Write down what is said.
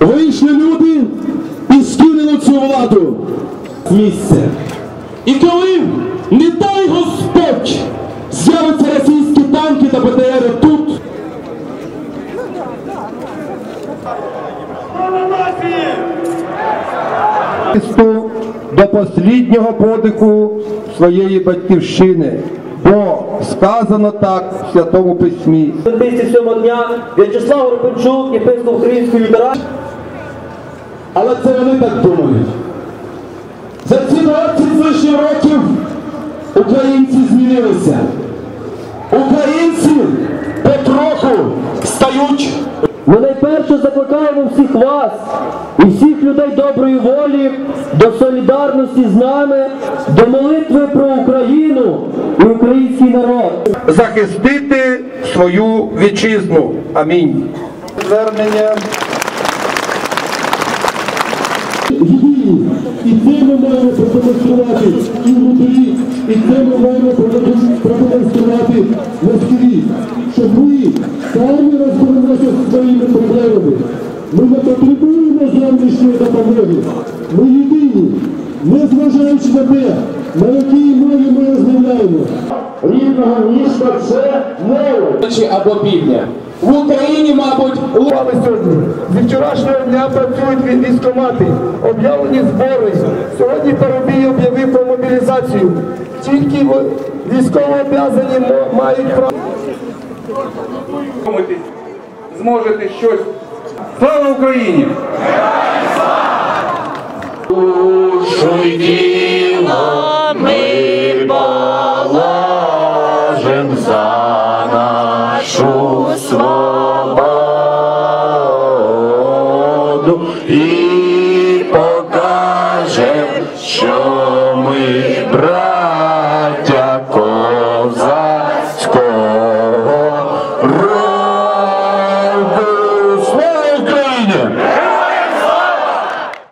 вийшли люди і скинули цю владу з місця. І коли, не дай Господь, з'являться російські танки та БТРи тут, до посліднього подиху своєї батьківщини, бо сказано так в Святому Письмі. 27 дня В'ячеслав Рапенчук, єпископ Української лютеранської але це вони так думають. За ці 20 з років українці змінилися. Українці потроху стають Ми найперше закликаємо всіх вас і всіх людей доброї волі до солідарності з нами, до молитви про Україну і український народ. Захистити свою вітчизну. Амінь. Звернення єдині. І це ми маємо продемонструвати і внутрі, і це ми маємо продемонструвати на селі, щоб ми самі розберемося зі своїми проблемами. Ми не потребуємо зовнішньої допомоги. Ми єдині, незважаючи на те, на якій мові ми. Рідного міста це молодь. або півдня. В Україні, мабуть, Ували сьогодні. Зі вчорашнього дня працюють від- військкомати, об'явлені збори. Сьогодні Парубій об'явив про мобілізацію. Тільки військовооб'язані мають право. Зможете щось. Слава Україні! ми за нашу свободу і покаже, що ми браття козацького.